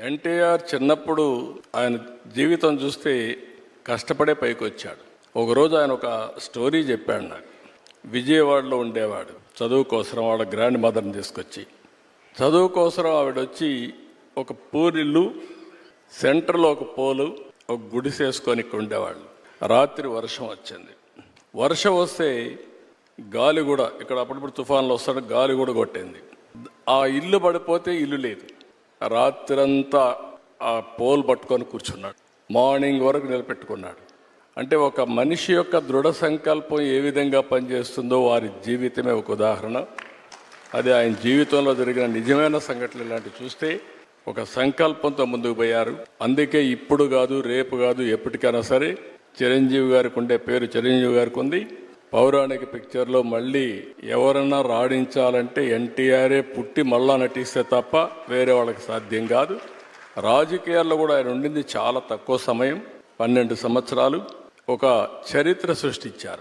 ఎన్టీఆర్ చిన్నప్పుడు ఆయన జీవితం చూస్తే కష్టపడే పైకి వచ్చాడు ఒకరోజు ఆయన ఒక స్టోరీ చెప్పాడు నాకు. విజయవాడలో ఉండేవాడు. చదువు కోసం వాళ్ళ గ్రాండ్ మదర్ని తీసుకొచ్చి. చదువు కోసం ఆవిడ వచ్చి ఒక పూరిల్లు సెంటర్లో ఒక పోలు ఒక గుడిసేసుకొని ఇక్కడ ఉండేవాళ్ళు. రాత్రి వర్షం వచ్చింది. వర్షం వస్తే గాలి కూడా ఇక్కడ అప్పుడప్పుడు తుఫాన్లు వస్తాడు గాలి కూడా కొట్టింది. ఆ ఇల్లు పడిపోతే ఇల్లు లేదు. రాత్రంతా ఆ పోల్ పట్టుకొని కూర్చున్నాడు. మార్నింగ్ వరకు నిలబెట్టుకున్నాడు. అంటే ఒక మనిషి యొక్క దృఢ సంకల్పం ఏ విధంగా పనిచేస్తుందో వారి జీవితమే ఒక ఉదాహరణ. అది ఆయన జీవితంలో జరిగిన నిజమైన సంఘటనలు ఇలాంటివి చూస్తే ఒక సంకల్పంతో ముందుకు పోయారు. అందుకే ఇప్పుడు కాదు రేపు కాదు ఎప్పటికైనా సరే చిరంజీవి గారికి ఉండే పేరు చిరంజీవి గారికి ఉంది. పౌరాణిక పిక్చర్లో మళ్ళీ ఎవరన్నా రాణించాలంటే ఎన్టీఆర్ఏ పుట్టి మళ్ళా నటిస్తే తప్ప వేరే వాళ్ళకి సాధ్యం కాదు. రాజకీయాల్లో కూడా ఆయన ఉండింది చాలా తక్కువ సమయం పన్నెండు సంవత్సరాలు. ఒక చరిత్ర సృష్టించారు.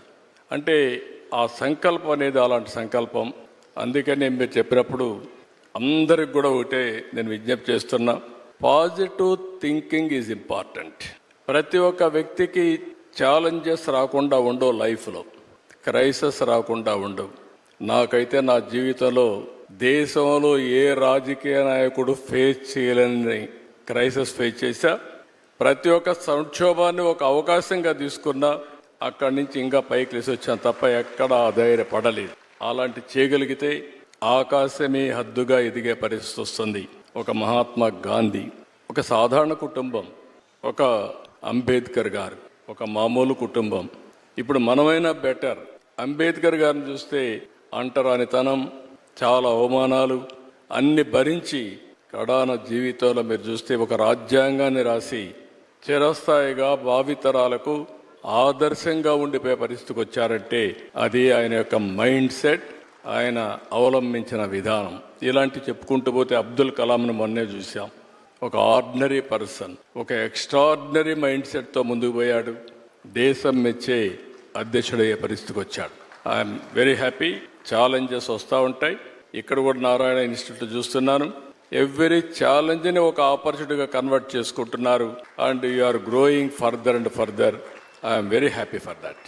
అంటే ఆ సంకల్పం అనేది అలాంటి సంకల్పం. అందుకని మీరు చెప్పినప్పుడు అందరికి కూడా ఒకటే నేను విజ్ఞప్తి చేస్తున్నా. పాజిటివ్ థింకింగ్ ఈజ్ ఇంపార్టెంట్ ప్రతి ఒక్క వ్యక్తికి ఛాలెంజెస్ రాకుండా ఉండవు లైఫ్లో క్రైసిస్ రాకుండా ఉండవు. నాకైతే నా జీవితంలో దేశంలో ఏ రాజకీయ నాయకుడు ఫేస్ చేయలేని క్రైసిస్ ఫేస్ చేశా. ప్రతి ఒక్క సంక్షోభాన్ని ఒక అవకాశంగా తీసుకున్నా అక్కడి నుంచి ఇంకా పైకి లేసి వచ్చాను తప్ప ఎక్కడ ధైర్యపడలేదు అలాంటి చేయగలిగితే ఆకాశమే హద్దుగా ఎదిగే పరిస్థితి వస్తుంది. ఒక మహాత్మా గాంధీ ఒక సాధారణ కుటుంబం ఒక అంబేద్కర్ గారు ఒక మామూలు కుటుంబం. ఇప్పుడు మనమైనా బెటర్. అంబేద్కర్ గారిని చూస్తే అంటరానితనం చాలా అవమానాలు అన్ని భరించి కడాన జీవితంలో మీరు చూస్తే ఒక రాజ్యాంగాన్ని రాసి చిరస్థాయిగా భావితరాలకు ఆదర్శంగా ఉండిపోయే పరిస్థితికి వచ్చారంటే అది ఆయన యొక్క మైండ్ సెట్ ఆయన అవలంబించిన విధానం. ఇలాంటి చెప్పుకుంటూ పోతే అబ్దుల్ కలాంను మొన్నే చూసాం ఒక ఆర్డినరీ పర్సన్ ఒక ఎక్స్ట్రాడినరీ మైండ్ సెట్తో ముందుకు పోయాడు. దేశం మెచ్చే అధ్యక్షుడయ్యే పరిస్థితికి వచ్చాడు. ఐఎమ్ వెరీ హ్యాపీ ఛాలెంజెస్ వస్తూ ఉంటాయి. ఇక్కడ కూడా నారాయణ ఇన్స్టిట్యూట్ చూస్తున్నాను. ఎవ్రీ ఛాలెంజ్ని ఒక ఆపర్చునిటీగా కన్వర్ట్ చేసుకుంటున్నారు. And you are growing further and further I'm very happy for that